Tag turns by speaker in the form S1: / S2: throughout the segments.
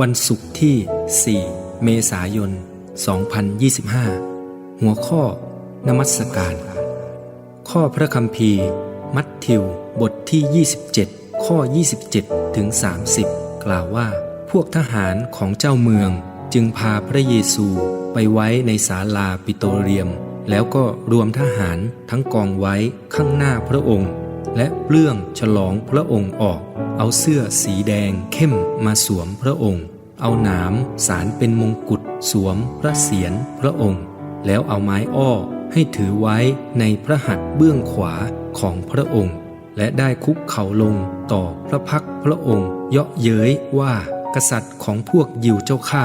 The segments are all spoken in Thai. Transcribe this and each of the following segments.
S1: วันศุกร์ที่ 4 เมษายน 2025 หัวข้อนมัสการ ข้อพระคัมภีร์มัทธิว บทที่ 27 ข้อ 27 ถึง 30 กล่าวว่า พวกทหารของเจ้าเมืองจึงพาพระเยซูไปไว้ในศาลาปิโตรเลียม แล้วก็รวมทหารทั้งกองไว้ข้างหน้าพระองค์ และเปลื้องฉลองพระองค์ออก เอาเสื้อสีแดงเข้มมาสวมพระองค์ เอาหนามสารเป็นมงกุฎสวมพระเศียรพระองค์ แล้วเอาไม้อ้อให้ถือไว้ในพระหัตถ์เบื้องขวาของพระองค์ และได้คุกเข่าลงต่อพระพักพระองค์ เยาะเย้ยว่ากษัตริย์ของพวกยิวเจ้าข้า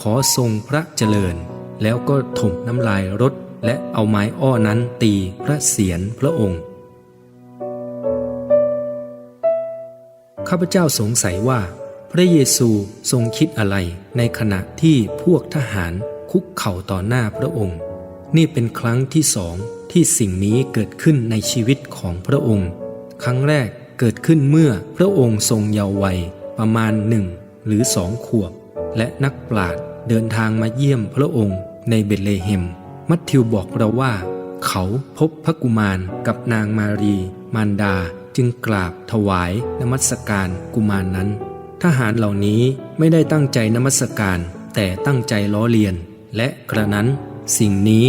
S1: ขอทรงพระเจริญ แล้วก็ถมน้ำลายรถและเอาไม้อ้อนั้นตีพระเศียรพระองค์ ข้าพเจ้าสงสัยว่า พระเยซูทรงคิดอะไรในขณะที่พวกทหารคุกเข่าต่อหน้าพระองค์ นี่เป็นครั้งที่สองที่สิ่งนี้เกิดขึ้นในชีวิตของพระองค์ ครั้งแรกเกิดขึ้นเมื่อพระองค์ทรงเยาว์วัยประมาณหนึ่งหรือสองขวบ และนักปราชญ์เดินทางมาเยี่ยมพระองค์ในเบธเลเฮม มัทธิวบอกเราว่า เขาพบพระกุมารกับนางมารี มารดาจึงกราบถวายนมัสการกุมารนนั้น ทหารเหล่านี้ไม่ได้ตั้งใจนมัสการ แต่ตั้งใจล้อเลียน และกระนั้น สิ่งนี้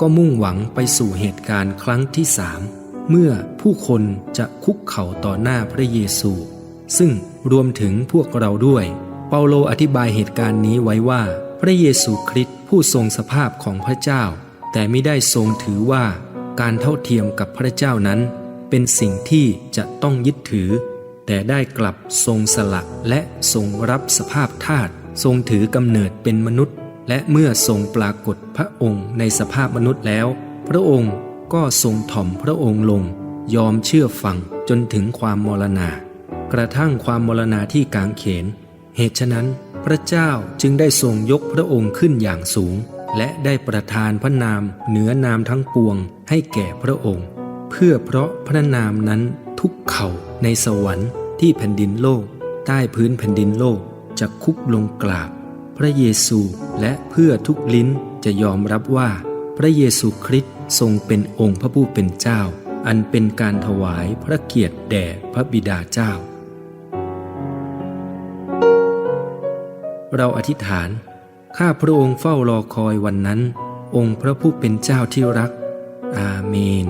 S1: ก็มุ่งหวังไปสู่เหตุการณ์ครั้งที่สามเมื่อผู้คนจะคุกเข่าต่อหน้าพระเยซู ซึ่งรวมถึงพวกเราด้วย เปาโลอธิบายเหตุการณ์นี้ไว้ว่า พระเยซูคริสต์ผู้ทรงสภาพของพระเจ้า แต่ไม่ได้ทรงถือว่าการเท่าเทียมกับพระเจ้านั้น เป็นสิ่งที่จะต้องยึดถือ แต่ได้กลับทรงสละและทรงรับสภาพทาสทรงถือกำเนิดเป็นมนุษย์ และเมื่อทรงปรากฏพระองค์ในสภาพมนุษย์แล้ว พระองค์ก็ทรงถ่อมพระองค์ลง ยอมเชื่อฟังจนถึงความมรณา กระทั่งความมรณาที่กางเขน เหตุฉะนั้น พระเจ้าจึงได้ทรงยกพระองค์ขึ้นอย่างสูง และได้ประทานพระนามเหนือนามทั้งปวงให้แก่พระองค์ เพื่อเพราะพระนามนั้นทุกเข่าในสวรรค์ ที่แผ่นดินโลก ใต้พื้นแผ่นดินโลกจะคุกลงกราบ พระเยซูและเพื่อทุกลิ้นจะยอมรับว่า พระเยซูคริสต์ทรงเป็นองค์พระผู้เป็นเจ้า อันเป็นการถวายพระเกียรติแด่พระบิดาเจ้า เราอธิษฐาน ข้าพระองค์เฝ้ารอคอยวันนั้น องค์พระผู้เป็นเจ้าที่รัก อาเมน